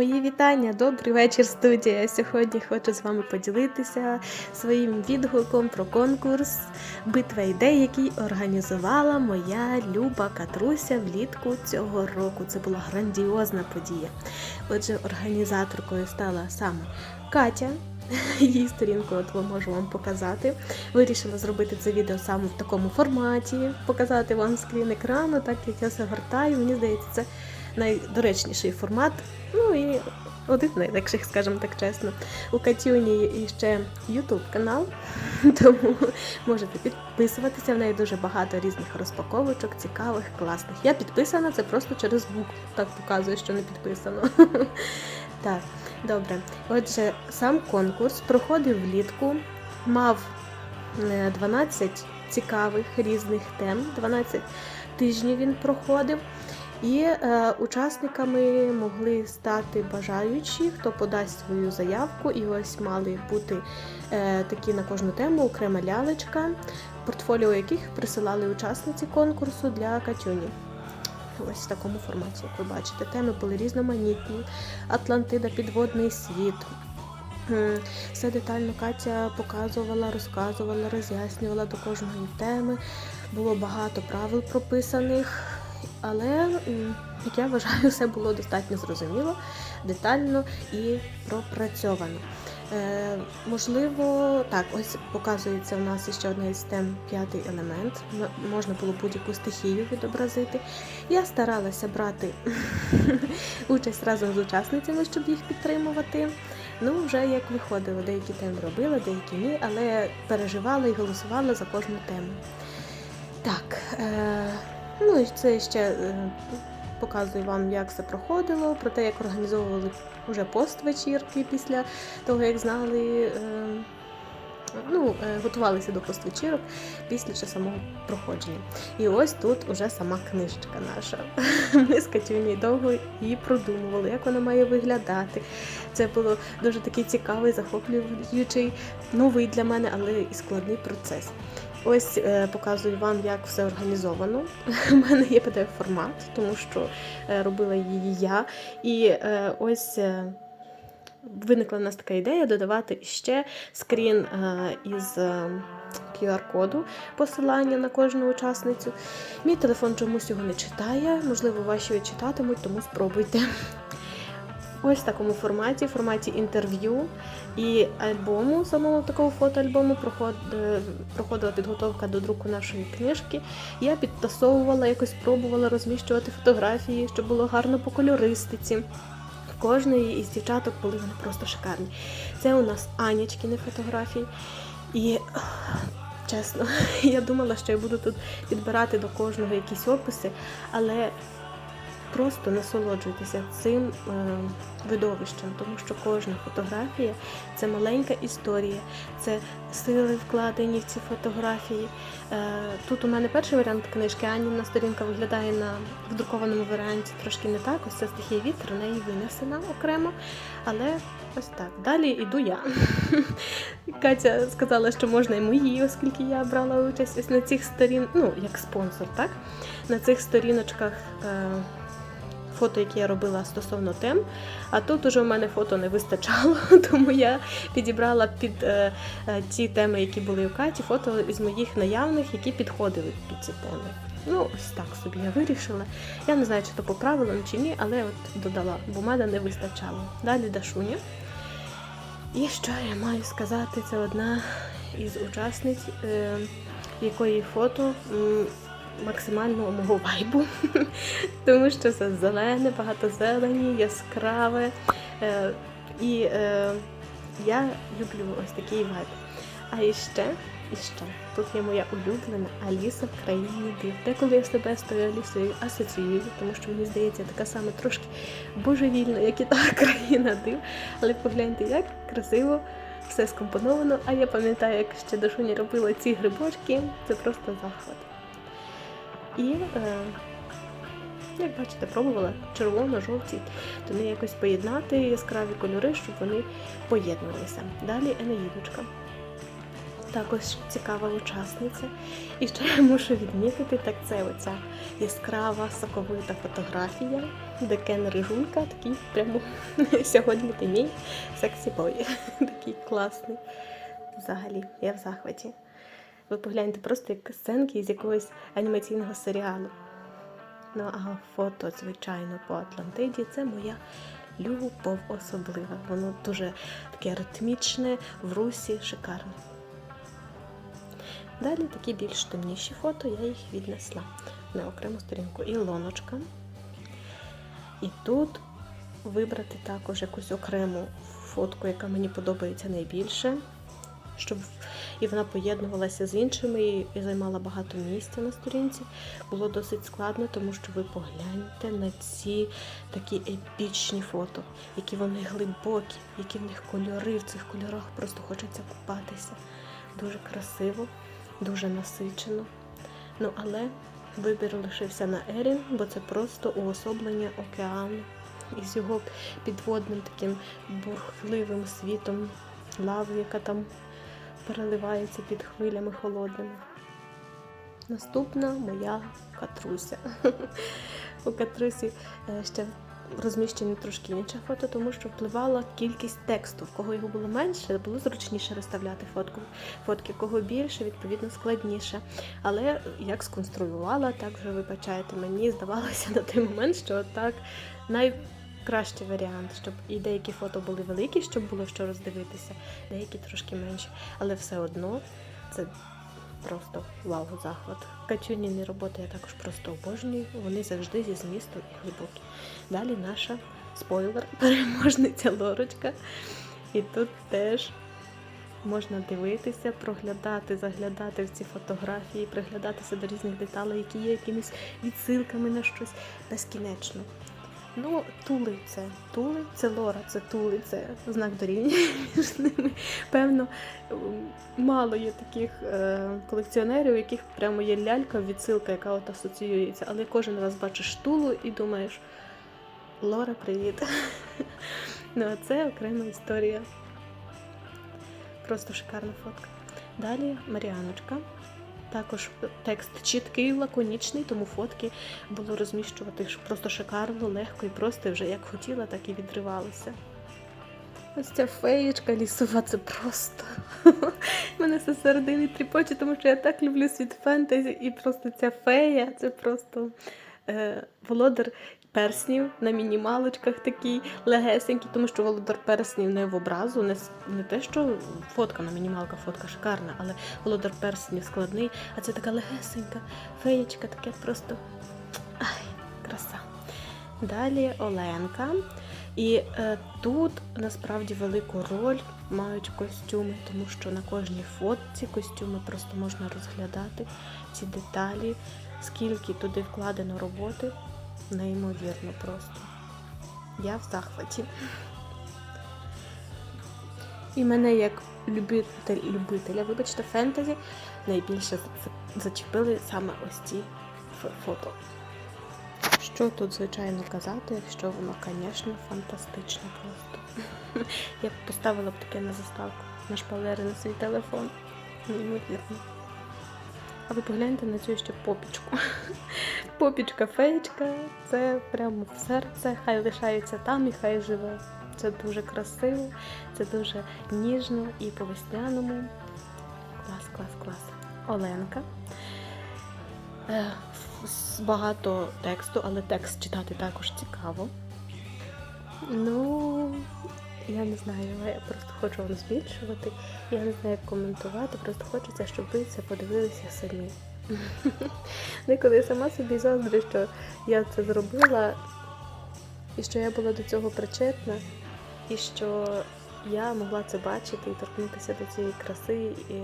Мої вітання, добрий вечір, студія. Сьогодні хочу з вами поділитися своїм відгуком про конкурс Битва ідей, який організувала моя люба Катруся влітку цього року. Це була грандіозна подія. Отже, організаторкою стала саме Катя. Її сторінку от ви можу вам показати. Вирішила зробити це відео саме в такому форматі, показати вам скрін екрану, так як я загортаю. Мені здається, це найдоречніший формат. Ну і один з найлегших, скажімо так чесно. У Катюні є ще YouTube канал, тому можете підписуватися. В неї дуже багато різних розпаковочок, цікавих, класних. Я підписана, це просто через звук. Так показує, що не підписано. Так, добре. Отже, сам конкурс проходив влітку, мав е, 12 цікавих різних тем, 12 тижнів він проходив. І е, учасниками могли стати бажаючі, хто подасть свою заявку, і ось мали бути е, такі на кожну тему окрема лялечка, портфоліо яких присилали учасниці конкурсу для Катюні. Ось в такому форматі, як ви бачите, теми були різноманітні. Атлантида, підводний світ. Все детально Катя показувала, розказувала, роз'яснювала до кожної теми. Було багато правил прописаних, але, як я вважаю, все було достатньо зрозуміло, детально і пропрацьовано. Е, можливо, так, ось показується в нас ще одна із тем п'ятий елемент. Можна було будь-яку стихію відобразити. Я старалася брати участь разом з учасницями, щоб їх підтримувати. Ну, вже як виходило, деякі теми робила, деякі ні, але переживала і голосувала за кожну тему. Так, е, ну і це ще е, показую вам, як це проходило, про те, як організовували вже пост-вечірки після того, як знали. Е, Ну, е, готувалися до поствечірок після ще самого проходження. І ось тут уже сама книжечка наша. Ми з Катюнею довго її продумували, як вона має виглядати. Це було дуже такий цікавий, захоплюючий, новий для мене, але і складний процес. Ось е, показую вам, як все організовано. У мене є pdf формат, тому що е, робила її я. І е, ось. Виникла в нас така ідея додавати ще скрін із QR-коду посилання на кожну учасницю. Мій телефон чомусь його не читає, можливо, ваші читатимуть, тому спробуйте. Ось в такому форматі, в форматі інтерв'ю і альбому, самого такого фотоальбому проход, проходила підготовка до друку нашої книжки. Я підтасовувала, якось пробувала розміщувати фотографії, щоб було гарно по кольористиці. Кожної із дівчаток були вони просто шикарні. Це у нас Анічкіни фотографії. І чесно, я думала, що я буду тут підбирати до кожного якісь описи, але просто насолоджуйтеся цим е, видовищем, тому що кожна фотографія це маленька історія, це сили вкладені в ці фотографії. Е, тут у мене перший варіант книжки, Аніна сторінка виглядає на в друкованому варіанті трошки не так. Ось ця стихія вітер, в неї винесена окремо. Але ось так. Далі йду я. Катя сказала, що можна і мої, оскільки я брала участь ось на цих сторін, ну, як спонсор, так? На цих сторіночках. Фото, які я робила стосовно тем, а тут уже в мене фото не вистачало, тому я підібрала під е, е, ті теми, які були у Каті, фото із моїх наявних, які підходили під ці теми. Ну, ось так собі я вирішила. Я не знаю, чи то по правилам чи ні, але от додала, бо мене не вистачало. Далі Дашуня. І що я маю сказати, це одна із учасниць, е, якої фото м, максимально мого вайбу, тому що це зелене, багато зелені, яскраве. Е, і е, я люблю ось такий вайб. А іще, іще, тут є моя улюблена Аліса в країні див. Деколи я себе з тою Алісою асоціюю, тому що мені здається така сама трошки божевільна, як і та країна див. Але погляньте, як красиво все скомпоновано. А я пам'ятаю, як ще Дашуня робила ці грибочки, це просто захват. І, е, як бачите, пробувала червоно-жовті, то не якось поєднати яскраві кольори, щоб вони поєднувалися. Далі Енеїдочка. також цікава учасниця. І що я мушу відмітити, так це оця яскрава соковита фотографія, де Кен Рижунка, такий прямо сьогодні ти мій сексі бой. Такий класний. Взагалі, я в захваті. Ви погляньте просто як сценки з якогось анімаційного серіалу. Ну а фото, звичайно, по Атлантиді це моя любов особлива. Воно дуже таке ритмічне, в русі, шикарне. Далі такі більш темніші фото, я їх віднесла на окрему сторінку. І лоночка. І тут вибрати також якусь окрему фотку, яка мені подобається найбільше, щоб і вона поєднувалася з іншими і займала багато місця на сторінці. Було досить складно, тому що ви погляньте на ці такі епічні фото, які вони глибокі, які в них кольори, в цих кольорах просто хочеться купатися. Дуже красиво, дуже насичено. Ну але вибір лишився на Ерін, бо це просто уособлення океану із його підводним таким бурхливим світом лави, яка там переливається під хвилями холодними. Наступна моя катруся. У катрусі е, ще розміщені трошки інше фото, тому що впливала кількість тексту. В кого його було менше, було зручніше розставляти фотку. Фотки, кого більше, відповідно, складніше. Але як сконструювала, так вже вибачайте, мені здавалося на той момент, що так найкращий варіант, щоб і деякі фото були великі, щоб було що роздивитися, деякі трошки менші. Але все одно це просто вау, захват. Катюніні роботи я також просто обожнюю. Вони завжди зі змістом і глибокі. Далі наша спойлер, переможниця Лорочка. І тут теж можна дивитися, проглядати, заглядати в ці фотографії, приглядатися до різних деталей, які є якимись відсилками на щось безкінечно. Ну, тули це тули, це Лора, це тули, це знак дорівняння між ними. Певно, мало є таких е, колекціонерів, у яких прямо є лялька, відсилка, яка от асоціюється. Але кожен раз бачиш тулу і думаєш, Лора, привіт. ну, а це окрема історія. Просто шикарна фотка. Далі Маріаночка. Також текст чіткий, лаконічний, тому фотки було розміщувати просто шикарно, легко і просто і вже як хотіла, так і відривалася. Ось ця феєчка лісова, це просто. Мене все середини тріпоче, тому що я так люблю світ фентезі, і просто ця фея це просто е, володар перснів на мінімалочках такий легесенький, тому що володар перснів не в образу, не, не те, що фотка на мінімалка, фотка шикарна, але володар перснів складний, а це така легесенька феєчка, таке просто ай, краса. Далі Оленка. І е, тут насправді велику роль мають костюми, тому що на кожній фотці костюми просто можна розглядати ці деталі, скільки туди вкладено роботи, неймовірно просто. Я в захваті. І мене як любитель, любителя, вибачте, фентезі найбільше зачепили саме ось ці фото. Що тут, звичайно, казати, якщо воно, звісно, фантастичне просто. Я б поставила б таке на заставку на шпалери на свій телефон. Неймовірно. А ви погляньте на цю ще попічку. Попічка феєчка, це прямо в серце, хай лишається там і хай живе. Це дуже красиво, це дуже ніжно і по весняному. Клас, клас, клас. Оленка. Е, багато тексту, але текст читати також цікаво. Ну, я не знаю, я просто хочу вам збільшувати. Я не знаю, як коментувати, просто хочеться, щоб ви це подивилися самі. Деколи я сама собі заздрю, що я це зробила, і що я була до цього причетна, і що я могла це бачити і торкнутися до цієї краси, і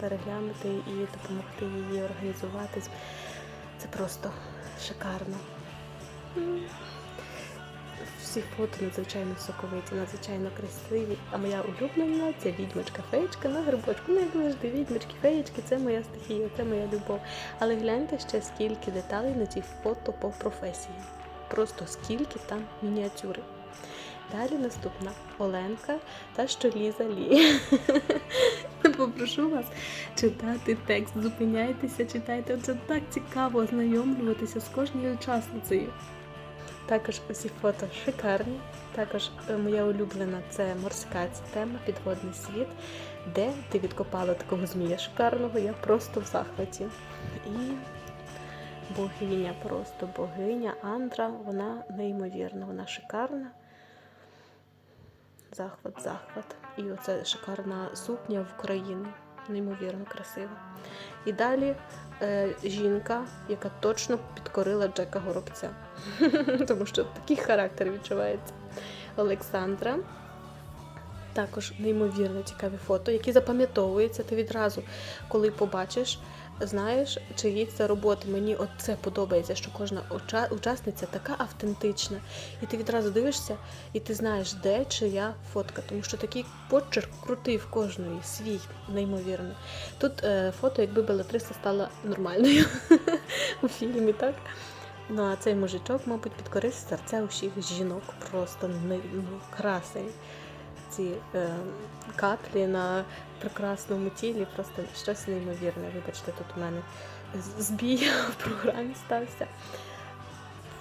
переглянути, і допомогти її організуватись. Це просто шикарно. Всі фото надзвичайно соковиті, надзвичайно красиві. А моя улюблена це відьмочка-феєчка на грибочку. Ну, як завжди, відьмочки, феєчки це моя стихія, це моя любов. Але гляньте ще скільки деталей на цих фото по професії. Просто скільки там мініатюри. Далі наступна Оленка та що Ліза Лі. попрошу вас читати текст, зупиняйтеся, читайте. Це так цікаво ознайомлюватися з кожною учасницею. Також усі фото шикарні. Також е, моя улюблена це морська тема, підводний світ, де ти відкопала такого змія шикарного, я просто в захваті. І богиня, просто богиня Андра, вона неймовірна, вона шикарна. Захват, захват. І оце шикарна сукня в Україні. Неймовірно красива. І далі е, жінка, яка точно підкорила Джека Горобця. Тому що такий характер відчувається. Олександра. Також неймовірно цікаві фото, які запам'ятовуються. Ти відразу, коли побачиш, знаєш, чиї це роботи. Мені це подобається, що кожна учасниця така автентична. І ти відразу дивишся, і ти знаєш, де чия фотка. Тому що такий почерк крутий в кожної, свій, неймовірний. Тут е, фото, якби Белатриса стала нормальною у фільмі, так? Ну а цей мужичок, мабуть, підкорив серця усіх жінок. Просто ну, красень. Ці е, каплі на прекрасному тілі, просто щось неймовірне. Вибачте, тут у мене збій в програмі стався.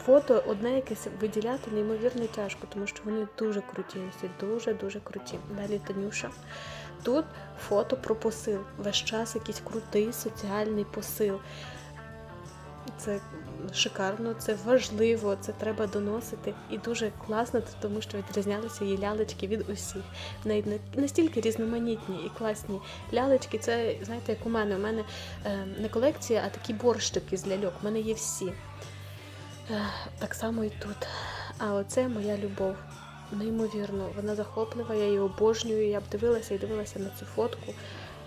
Фото одне якесь виділяти неймовірно тяжко, тому що вони дуже круті, всі дуже-дуже круті. Далі Танюша. Тут фото про посил. Весь час якийсь крутий соціальний посил. Це шикарно, це важливо, це треба доносити. І дуже класно, тому що відрізнялися її лялечки від усіх. Не- настільки різноманітні і класні лялечки. Це, знаєте, як у мене. У мене е, не колекція, а такі борщики з ляльок. У мене є всі. Е, так само і тут. А оце моя любов. Неймовірно, вона захоплива, я її обожнюю. Я б дивилася і дивилася на цю фотку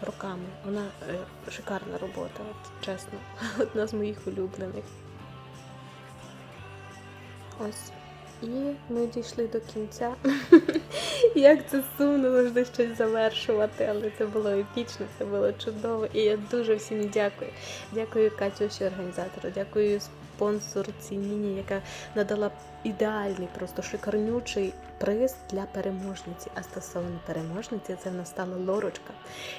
роками. Вона е, шикарна робота, от, чесно. Одна з моїх улюблених. Ось. І ми дійшли до кінця. Як це сумно завжди щось завершувати, але це було епічно, це було чудово. І я дуже всім дякую. Дякую Катюші організатору, дякую спонсорці Ніні, яка надала ідеальний, просто шикарнючий приз для переможниці. А стосовно переможниці, це в нас стала Лорочка.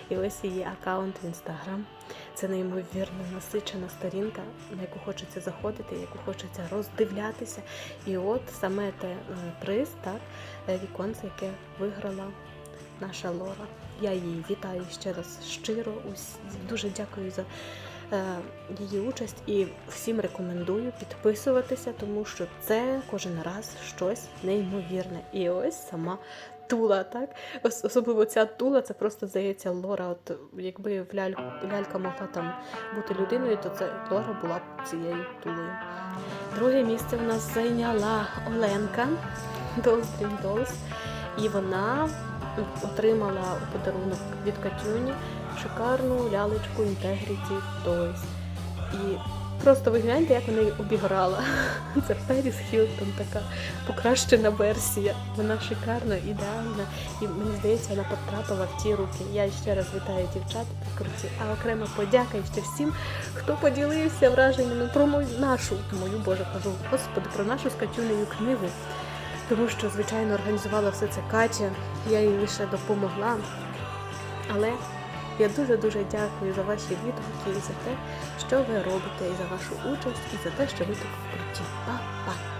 І ось її аккаунт в інстаграм. Це неймовірно насичена сторінка, на яку хочеться заходити, яку хочеться роздивлятися. І от саме те е, приз, так, е, віконце, яке виграла наша Лора. Я її вітаю ще раз щиро. Дуже дякую за її участь і всім рекомендую підписуватися, тому що це кожен раз щось неймовірне. І ось сама тула, так? Особливо ця тула, це просто здається Лора. От якби в ляльку, лялька могла там бути людиною, то це Лора була б цією тулою. Друге місце в нас зайняла Оленка Dolls Dream. І вона отримала у подарунок від Катюні шикарну лялечку Integrity Toys. І просто ви гляньте, як вона її обіграла. Це Періс Хілтон, така покращена версія. Вона шикарна, ідеальна. І мені здається, вона потрапила в ті руки. Я ще раз вітаю дівчат круті. А окрема подяка ще всім, хто поділився враженнями про мою нашу, мою Боже кажу, господи, про нашу з книгу. Тому що, звичайно, організувала все це Катя, я їй лише допомогла. Але я дуже-дуже дякую за ваші відгуки і за те, що ви робите, і за вашу участь, і за те, що ви так круті. Па-па!